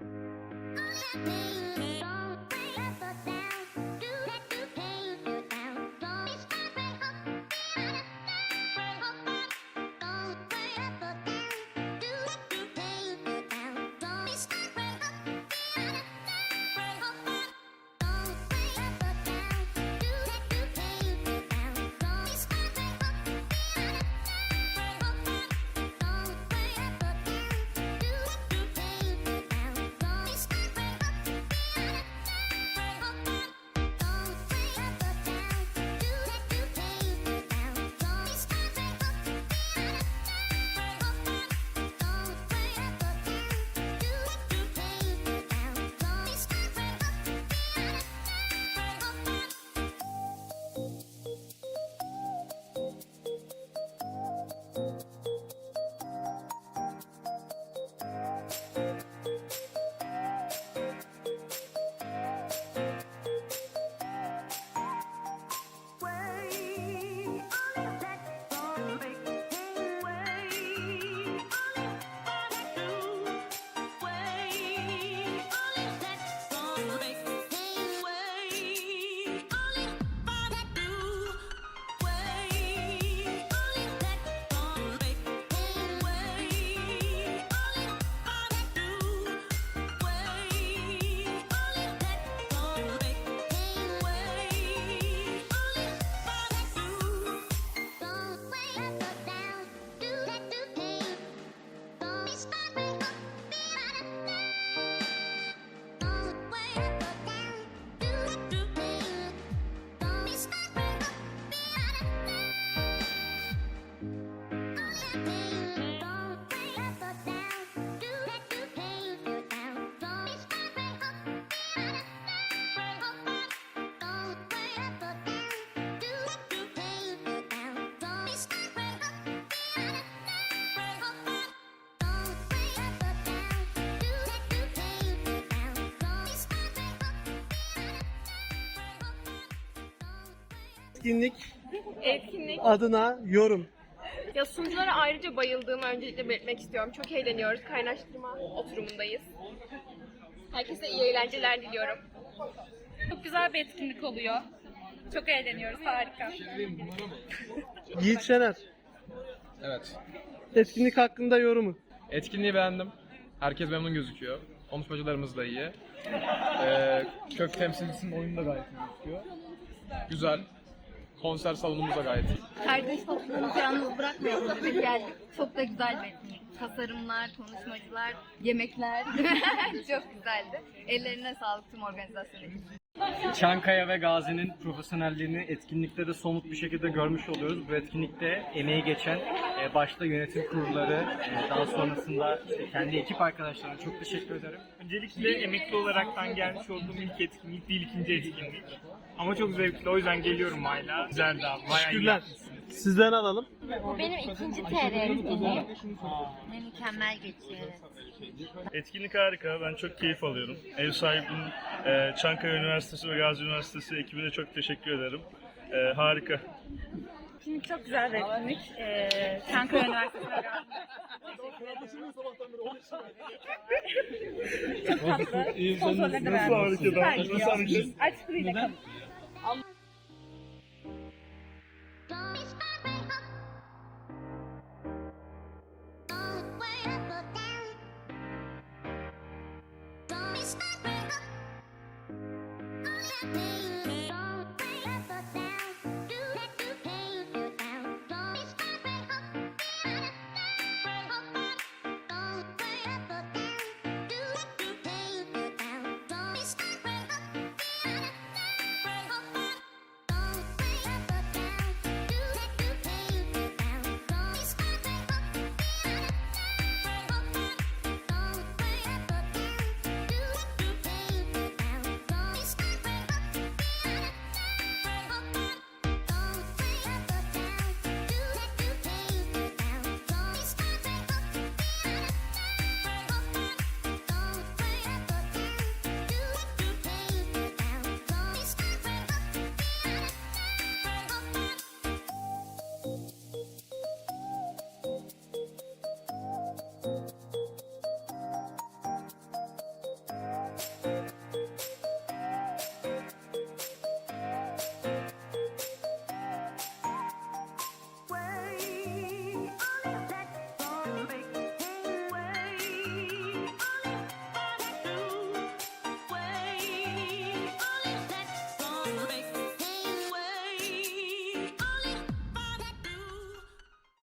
Oh yeah. Etkinlik Etkinlik. adına yorum. Ya sunuculara ayrıca bayıldığımı öncelikle belirtmek istiyorum. Çok eğleniyoruz. Kaynaştırma oturumundayız. Herkese iyi eğlenceler diliyorum. Çok güzel bir etkinlik oluyor. Çok eğleniyoruz. Harika. Yiğit Şener. Evet. Etkinlik hakkında yorumu. Etkinliği beğendim. Herkes memnun gözüküyor. Konuşmacılarımız da iyi. Ee, kök temsilcisinin oyunu da gayet iyi gözüküyor. Güzel. Konser salonumuz da gayet iyi. Kardeş topluluğumuzu yalnız bırakmayalım dedik geldik. Çok da güzel bir etkinlik. Tasarımlar, konuşmacılar, yemekler çok güzeldi. Ellerine sağlık tüm organizasyon ekibi. Çankaya ve Gazi'nin profesyonelliğini etkinlikte de somut bir şekilde görmüş oluyoruz. Bu etkinlikte emeği geçen e, başta yönetim kurulları, e, daha sonrasında işte kendi ekip arkadaşlarına çok teşekkür ederim. Öncelikle emekli olaraktan gelmiş olduğum ilk etkinlik değil ikinci etkinlik. Ama çok zevkli o yüzden geliyorum hala. Güzeldi abi. Bayağı iyi Teşekkürler. yapmışsınız. Sizden alalım. Bu benim ikinci TR etkinliğim. Ve mükemmel geçiyor. evet. Etkinlik harika. Ben çok keyif alıyorum. Ev sahibinin e, Çankaya Üniversitesi ve Gazi Üniversitesi ekibine çok teşekkür ederim. E, harika. Etkinlik çok güzel bir etkinlik. Ee, Çankaya Üniversitesi'ne Çok tatlı. Sponsorları da hareket Süper gidiyor. Aç kalın. me.